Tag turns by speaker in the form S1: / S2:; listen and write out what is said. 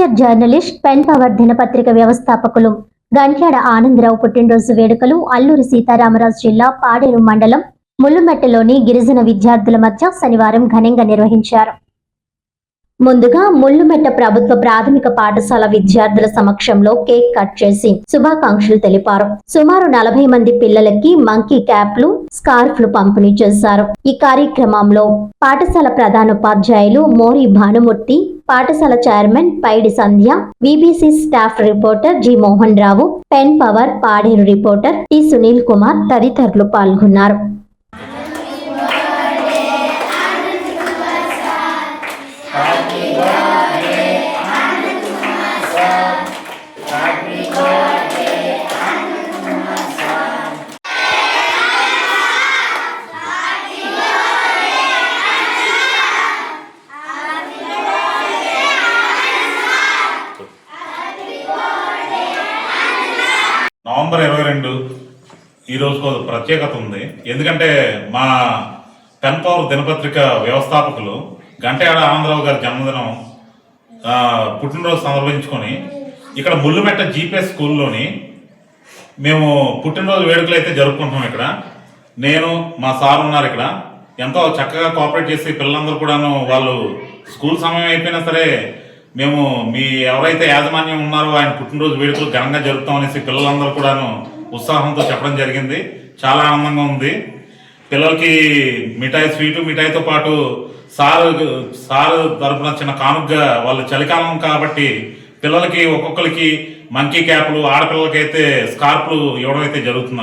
S1: Senior journalist pen power దినపత్రిక వ్యవస్థాపకులు గంట్యాడ ఆనందరావు పుట్టినరోజు వేడుకలు అల్లూరి సీతారామరాజు జిల్లా పాడేరు మండలం ముల్లుమెట్టలోని గిరిజన విద్యార్థుల మధ్య శనివారం ఘనంగా నిర్వహించారు. ముందుగా ముల్లుమెట్ట ప్రభుత్వ ప్రాథమిక పాఠశాల విద్యార్థుల సమక్షంలో కేక్ కట్ చేసి శుభాకాంక్షలు తెలిపారు. సుమారు నలభై మంది పిల్లలకి మంకీ క్యాప్లు స్కార్ఫ్లు పంపిణీ చేశారు. ఈ కార్యక్రమంలో పాఠశాల ప్రధానోపాధ్యాయులు మోరి భానుమూర్తి పాఠశాల chairman Paidi Sandhya VBC staff reporter G Mohan Rao pen power Paderu reporter T Sunil Kumar తదితరులు పాల్గొన్నారు.
S2: నవంబర్ ఇరవై రెండు ఈ రోజుకు ప్రత్యేకత ఉంది. ఎందుకంటే మా టెన్ పవర్ దినపత్రిక వ్యవస్థాపకులు గంటయాడ ఆనందరావు గారి జన్మదినం పుట్టినరోజు సందర్భించుకొని ఇక్కడ ముల్లుమెట్ట జీపీఎస్ స్కూల్లోని మేము పుట్టినరోజు వేడుకలు అయితే జరుపుకుంటున్నాం ఇక్కడ. నేను మా సార్ ఉన్నారు ఇక్కడ. ఎంతో చక్కగా కోఆపరేట్ చేసి పిల్లలందరూ కూడాను వాళ్ళు స్కూల్ సమయం అయిపోయినా సరే మేము మీ ఎవరైతే యాజమాన్యం ఉన్నారో ఆయన పుట్టినరోజు వేడుకలు ఘనంగా జరుపుతాం అనేసి పిల్లలందరూ కూడాను ఉత్సాహంతో చెప్పడం జరిగింది. చాలా ఆనందంగా ఉంది. పిల్లలకి మిఠాయి స్వీటు మిఠాయితో పాటు సార్ సార్ తరపున చిన్న కానుకగా వాళ్ళు చలికాలం కాబట్టి పిల్లలకి ఒక్కొక్కరికి మంకీ క్యాప్లు ఆడపిల్లలకైతే స్కార్పులు ఇవ్వడం అయితే జరుగుతుంది